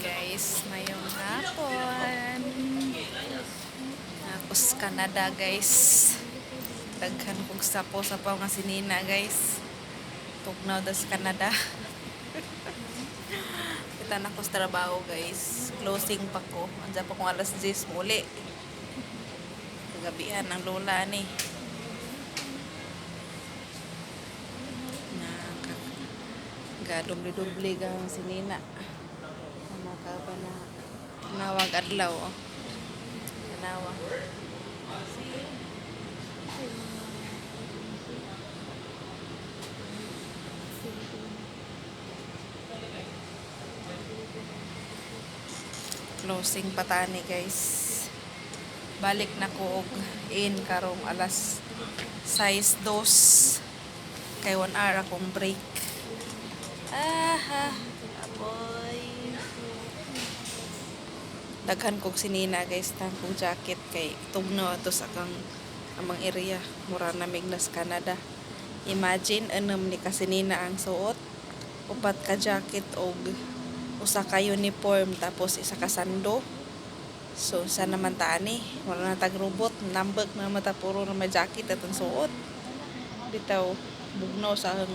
guys, ngayong hapon. Tapos Canada guys. Daghan kong sapo-sapaw nga si Nina guys. Tugnaw das Canada. Kita na ko sa trabaho guys. Closing pa ko. Andiyan pa kong alas 10 muli. Kagabihan ng lola ni. Gadubli-dubli gang si Ano ka ba na nawag adlaw oh. Nawag. Closing patani guys. Balik na ko og in karong alas 6 dos kay 1 hour akong break. Aha, aboy. Daghan kog sinina guys tang kong jacket kay tugno ato sa kang amang area mura na Mignas Canada. Imagine anam ni kasinina ang suot upat ka jacket og usa ka uniform tapos isa ka sando. So sa naman taani, wala na tag robot, nambag na mata puro na may jacket atong suot. Bitaw bugnaw sa ang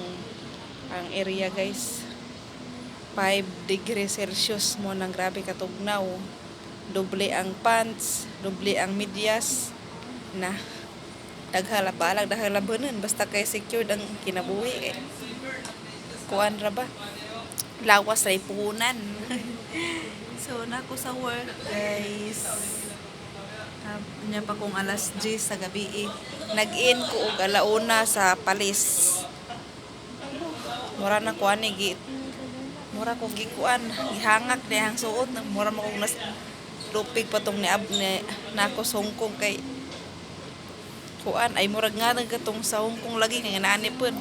ang area guys 5 degrees Celsius mo nang grabe katugnaw doble ang pants doble ang medyas na daghala balag daghala basta kay secured ang kinabuhi kay kuan ra ba lawas ra ipunan so na ko sa work guys Ah, Nya pa kong alas 10 sa gabi eh. Nag-in ko og alauna sa palis. Mura na ko ani gi. Mura ko gikuan, gihangak ni ang suot mura mo kong nas lupig pa tong ni ab ni nako sungkong kay kuan. Ay murag nga nagkatong sa hungkong lagi nga nani pun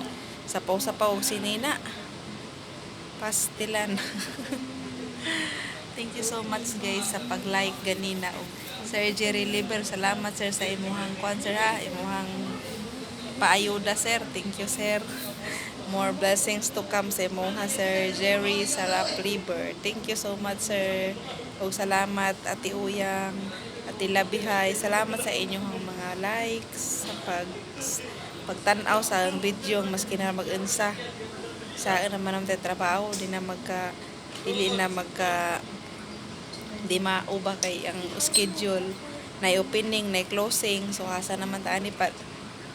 sa paw sa paw si Nina. Pastilan. Thank you so much guys sa pag-like ganina. Og Sir Jerry Liber, salamat sir sa imuhang kwan sir ha, imuhang paayuda sir. Thank you sir. More blessings to come sa imuha Sir Jerry Sarap Liber. Thank you so much sir. Og salamat Ati Uyang, Ati Labihay. Salamat sa inyong mga likes sa pag pagtanaw sa video maski na mag-unsa sa naman ang trabaho di na magka dili na magka di mauba kay ang schedule na opening na closing so hasa naman taani pa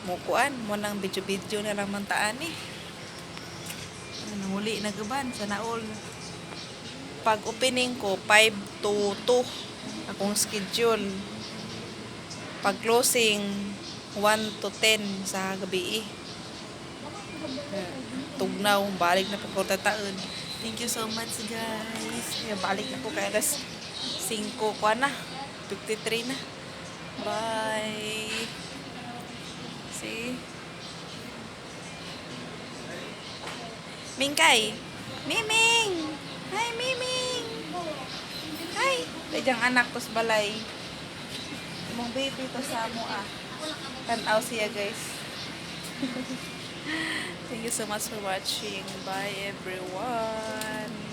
mukuan mo nang video video na lang man taani nahuli na gaban sa naol pag opening ko 5 to 2 akong schedule pag closing 1 to 10 sa gabi Eh, tugnaw balik na po ko tataon Thank you so much guys. Kaya balik na po kay alas 5 ko na. 53 na. Bye. See? Mingkay. Miming! Hi, Miming! Hi! Kajang anak to sa balay. Mong baby to sa mo ah. Tanaw siya guys. Thank you so much for watching. Bye everyone.